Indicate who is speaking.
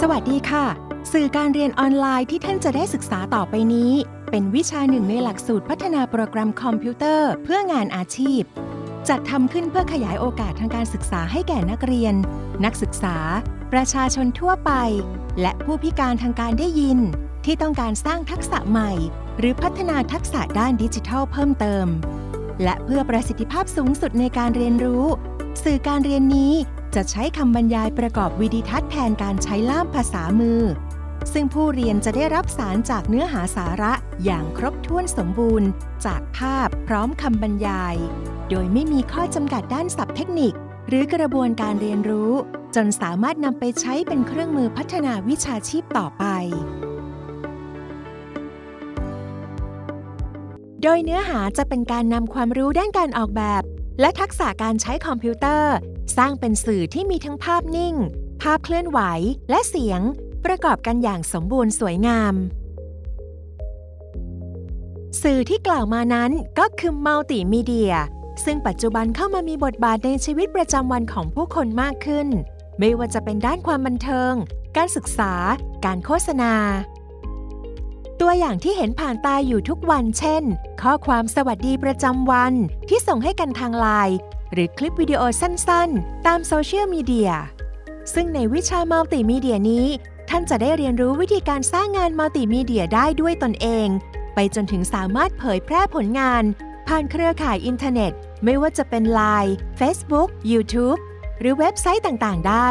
Speaker 1: สวัสดีค่ะ สื่อการเรียนออนไลน์ที่ท่านจะได้ศึกษาต่อไปนี้ เป็นวิชาหนึ่งในหลักสูตรพัฒนาโปรแกรมคอมพิวเตอร์ เพื่องานอาชีพ จัดทำขึ้นเพื่อขยายโอกาสทางการศึกษาให้แก่นักเรียน นักศึกษา ประชาชนทั่วไป และผู้พิการทางการได้ยิน ที่ต้องการสร้างทักษะใหม่ หรือพัฒนาทักษะด้านดิจิทัลเพิ่มเติม และเพื่อประสิทธิภาพสูงสุดในการเรียนรู้ สื่อการเรียนนี้ จะใช้คำบรรยายประกอบวิดีทัศน์แทนการใช้ล่ามภาษามือ ซึ่งผู้เรียนจะได้รับสารจากเนื้อหาสาระอย่างครบถ้วนสมบูรณ์ จากภาพพร้อมคำบรรยาย โดยไม่มีข้อจำกัดด้านศัพท์เทคนิค หรือกระบวนการเรียนรู้ จนสามารถนำไปใช้เป็นเครื่องมือพัฒนาวิชาชีพต่อไปโดยเนื้อหาจะเป็นการนำความรู้ด้านการออกแบบ และทักษะการใช้คอมพิวเตอร์ สร้างเป็นสื่อที่มีทั้งภาพนิ่ง ภาพเคลื่อนไหว และเสียง ประกอบกันอย่างสมบูรณ์สวยงาม สื่อที่กล่าวมานั้นก็คือมัลติมีเดีย ซึ่งปัจจุบันเข้ามามีบทบาทในชีวิตประจำวันของผู้คนมากขึ้น ไม่ว่าจะเป็นด้านความบันเทิง การศึกษา การโฆษณา ตัวอย่างที่เห็นผ่านตาอยู่ทุกวันเช่น ข้อความสวัสดีประจำวันที่ส่งให้กันทางไลน์หรือคลิปวิดีโอสั้นๆ ตามโซเชียลมีเดีย ซึ่งในวิชามัลติมีเดียนี้ ท่านจะได้เรียนรู้วิธีการสร้างงานมัลติมีเดียได้ด้วยตนเอง ไปจนถึงสามารถเผยแพร่ผลงาน ผ่านเครือข่ายอินเทอร์เน็ต ไม่ว่าจะเป็น Line Facebook YouTube หรือเว็บไซต์ต่างๆ ได้